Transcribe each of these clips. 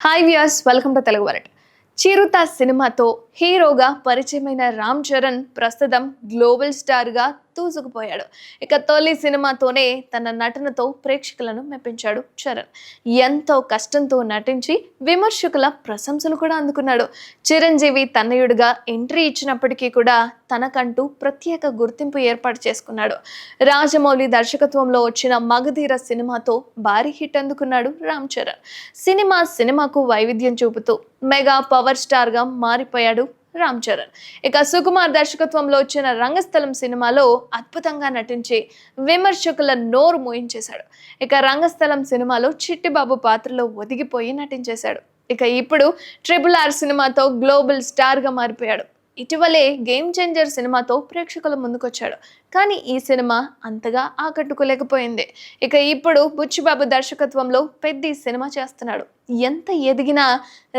Hi viewers welcome to Telugu world Chirutha సినిమాతో హీరోగా పరిచయమైన రామ్ చరణ్ ప్రస్తుతం గ్లోబల్ స్టార్గా దూసుకుపోయాడు ఇక తొలి సినిమాతోనే తన నటనతో ప్రేక్షకులను మెప్పించాడు చరణ్. ఎంతో కష్టంతో నటించి విమర్శకుల ప్రశంసలు కూడా అందుకున్నాడు. చిరంజీవి తన్నయుడిగా ఎంట్రీ ఇచ్చినప్పటికీ కూడా తనకంటూ ప్రత్యేక గుర్తింపు ఏర్పాటు చేసుకున్నాడు. రాజమౌళి దర్శకత్వంలో వచ్చిన మగధీర సినిమాతో భారీ హిట్ అందుకున్నాడు రామ్ చరణ్. సినిమా సినిమాకు వైవిధ్యం చూపుతూ మెగా పవర్ స్టార్గా మారిపోయాడు రామ్ చరణ్. ఇక సుకుమార్ దర్శకత్వంలో వచ్చిన రంగస్థలం సినిమాలో అద్భుతంగా నటించి విమర్శకుల నోరు మోయించేశాడు. ఇక రంగస్థలం సినిమాలో చిట్టిబాబు పాత్రలో ఒదిగిపోయి నటించేశాడు. ఇక ఇప్పుడు ట్రిపుల్ ఆర్ సినిమాతో గ్లోబల్ స్టార్గా మారిపోయాడు. ఇటీవలే గేమ్ చేంజర్ సినిమాతో ప్రేక్షకుల ముందుకొచ్చాడు కానీ ఈ సినిమా అంతగా ఆకట్టుకోలేకపోయింది. ఇక ఇప్పుడు బుచ్చిబాబు దర్శకత్వంలో పెద్ద సినిమా చేస్తున్నాడు. ఎంత ఎదిగినా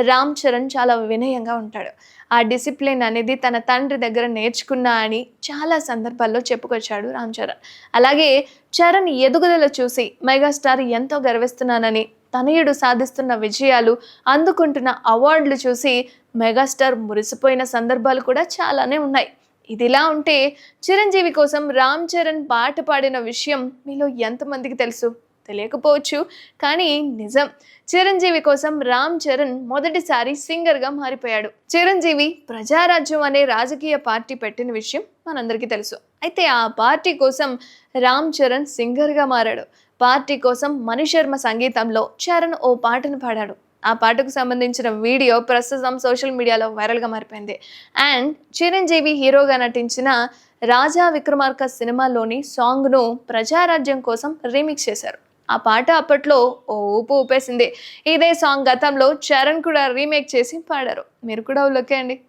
రామ్ చరణ్ చాలా వినయంగా ఉంటాడు. ఆ డిసిప్లిన్ అనేది తన తండ్రి దగ్గర నేర్చుకున్నా అని చాలా సందర్భాల్లో చెప్పుకొచ్చాడు రామ్ చరణ్. అలాగే చరణ్ ఎదుగుదల చూసి మెగాస్టార్ ఎంతో గర్విస్తున్నానని తనయుడు సాధిస్తున్న విజయాలు అందుకుంటున్న అవార్డులు చూసి మెగాస్టార్ మురిసిపోయిన సందర్భాలు కూడా చాలానే ఉన్నాయి. ఇదిలా ఉంటే చిరంజీవి కోసం రామ్ చరణ్ పాట పాడిన విషయం మీలో ఎంతమందికి తెలుసు? తెలియకపోవచ్చు. కానీ నిజం. చిరంజీవి కోసం రామ్ చరణ్ మొదటిసారి సింగర్గా మారిపోయాడు. చిరంజీవి ప్రజారాజ్యం అనే రాజకీయ పార్టీ పెట్టిన విషయం మనందరికీ తెలుసు. అయితే ఆ పార్టీ కోసం రామ్ చరణ్ సింగర్గా మారాడు. పార్టీ కోసం మణిశర్మ సంగీతంలో చరణ్ ఓ పాటను పాడాడు. ఆ పాటకు సంబంధించిన వీడియో ప్రస్తుతం సోషల్ మీడియాలో వైరల్గా మారిపోయింది. అండ్ చిరంజీవి హీరోగా నటించిన రాజా విక్రమార్క సినిమాలోని సాంగ్ను ప్రజారాజ్యం కోసం రీమిక్స్ చేశారు. ఆ పాట అప్పట్లో ఓ ఊపు ఊపేసింది. ఇదే సాంగ్ గతంలో చరణ్ కూడా రీమేక్ చేసి పాడారు. మీరు కూడా లుక్ అండి.